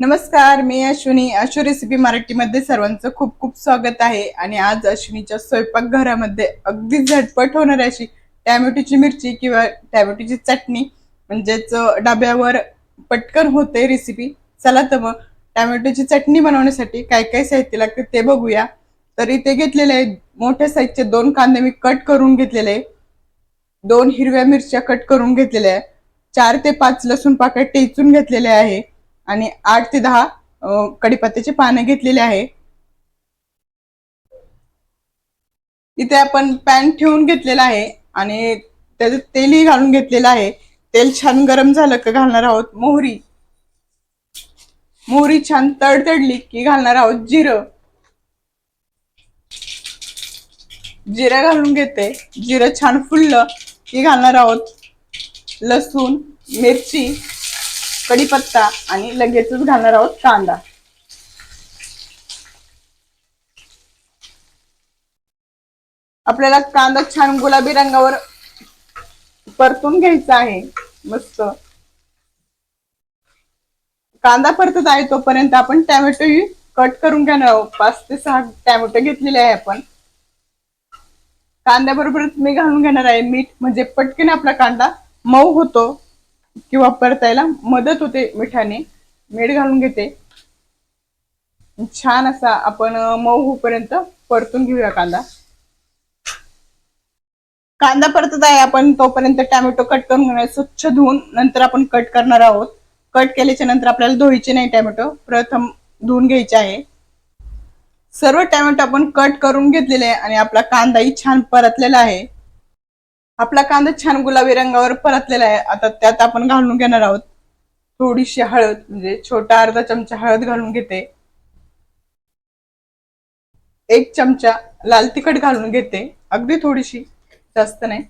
नमस्कार मी अश्विनी. अशू रेसिपी मराठीमध्ये सर्वांचं खूप खूप स्वागत आहे. आणि आज अश्विनीच्या स्वयंपाकघरामध्ये अगदी झटपट होणार अशी टॅमॅटोची मिरची किंवा टॅमॅटोची चटणी म्हणजेच डब्यावर पटकन होते रेसिपी चला तर मग टॅमॅटोची चटणी बनवण्यासाठी काय काय साहित्य लागते ते बघूया. तर इथे घेतलेले आहे मोठ्या साईजचे दोन कांदे मी कट करून घेतलेले आहे. दोन हिरव्या मिरच्या कट करून घेतलेल्या आहे. चार ते पाच लसूण पाकळ्या टेचून घेतलेले आहे. आणि आठ ते दहा कडीपत्त्याची पानं घेतलेली आहे. इथे आपण पॅन ठेवून घेतलेला आहे आणि त्याचं तेलही घालून घेतलेलं आहे. तेल छान गरम झालं का घालणार आहोत मोहरी. मोहरी छान तडतडली की घालणार आहोत जिरं. जिरं घालून घेते. जिरं छान फुललं की घालणार आहोत लसूण मिरची. कढीपत्ता आणि लगेचच घालणार आहोत कांदा. आपल्याला कांदा छान गुलाबी रंगावर परतून घ्यायचा आहे. मस्त. कांदा परतत आहे तोपर्यंत आपण टॅमॅटो कट करून घेणार आहोत. पाच ते सहा टॅमॅटो घेतलेले आहे आपण. कांद्याबरोबरच मी घालून घेणार आहे मीठ. म्हणजे पटकन आपला कांदा मऊ होतो. किंवा परतायला मदत होते मिठाने. मीठ घालून घेते. छान असा आपण मऊ होईपर्यंत परतून घेऊया कांदा. कांदा परतत आहे आपण तोपर्यंत टॅमॅटो कट करून घेणार स्वच्छ धुवून नंतर आपण कट करणार आहोत. कट केल्याच्यानंतर आपल्याला धुवायचे नाही टॅमॅटो प्रथम धुवून घ्यायचे आहे. सर्व टॅमॅटो आपण कट करून घेतलेले आहे आणि आपला कांदाही छान परतलेला आहे. आपला कांदा छान गुलाबी रंगावर परतलेला आहे. आता त्यात आपण घालून घेणार आहोत थोडीशी हळद म्हणजे छोटा अर्धा चमचा हळद घालून घेते. एक चमचा लाल तिखट घालून घेते. अगदी थोडीशी जास्त नाही.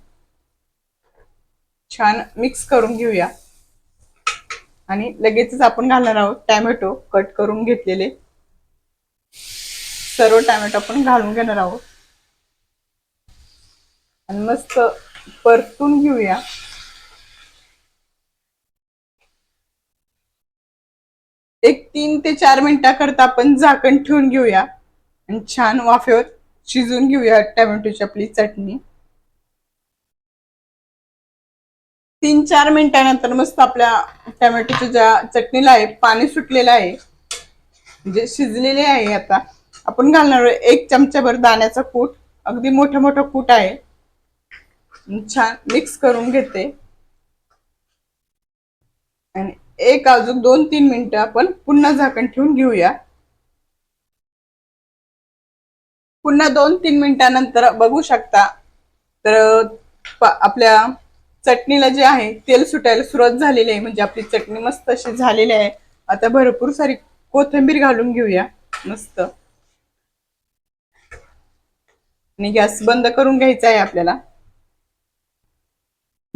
छान मिक्स करून घेऊया. आणि लगेचच आपण घालणार आहोत टॅमॅटो कट करून घेतलेले. सर्व टॅमॅटो आपण घालून घेणार आहोत. आणि मस्त परतून घेऊया. एक तीन ते चार मिनिटाकरता आपण झाकण ठेवून घेऊया. आणि छान वाफेवर शिजून घेऊया टॅमॅटोची आपली चटणी. तीन चार मिनिटानंतर मस्त आपल्या टॅमॅटोच्या ज्या चटणीला आहे पाणी सुटलेलं आहे म्हणजे शिजलेले आहे आता आपण घालणार एक चमचाभर दाण्याचा कूट. अगदी मोठं मोठं कूट आहे. छान मिक्स करून घेते. आणि एक अजून दोन तीन मिनिटं आपण पुन्हा झाकण ठेवून घेऊया. पुन्हा दोन तीन मिनिटानंतर बघू शकता. तर आपल्या चटणीला जे आहे तेल सुटायला सुरुवात झालेली आहे. म्हणजे आपली चटणी मस्त अशी झालेली आहे. आता भरपूर सारी कोथिंबीर घालून घेऊया. मस्त. आणि गॅस बंद करून घ्यायचा आहे आपल्याला.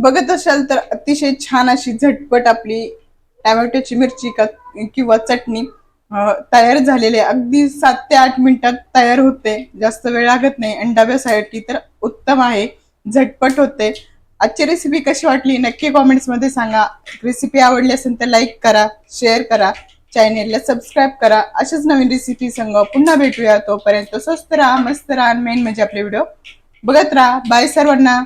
बघत असाल तर अतिशय छान अशी झटपट आपली टॅमॅटोची मिरची का किंवा चटणी तयार झालेली आहे. अगदी सात ते आठ मिनिटात तयार होते. जास्त वेळ लागत नाही. आणि डब्यासाठी तर उत्तम आहे. झटपट होते. आजची रेसिपी कशी वाटली? नक्की कॉमेंट्समध्ये सांगा. रेसिपी आवडली असेल तर लाईक करा शेअर करा. चॅनेलला सबस्क्राईब करा. अशाच नवीन रेसिपी संग पुन्हा भेटूया. तोपर्यंत स्वस्त राहा मस्त राहा. मेन म्हणजे आपले व्हिडिओ बघत राहा. बाय सर्वांना.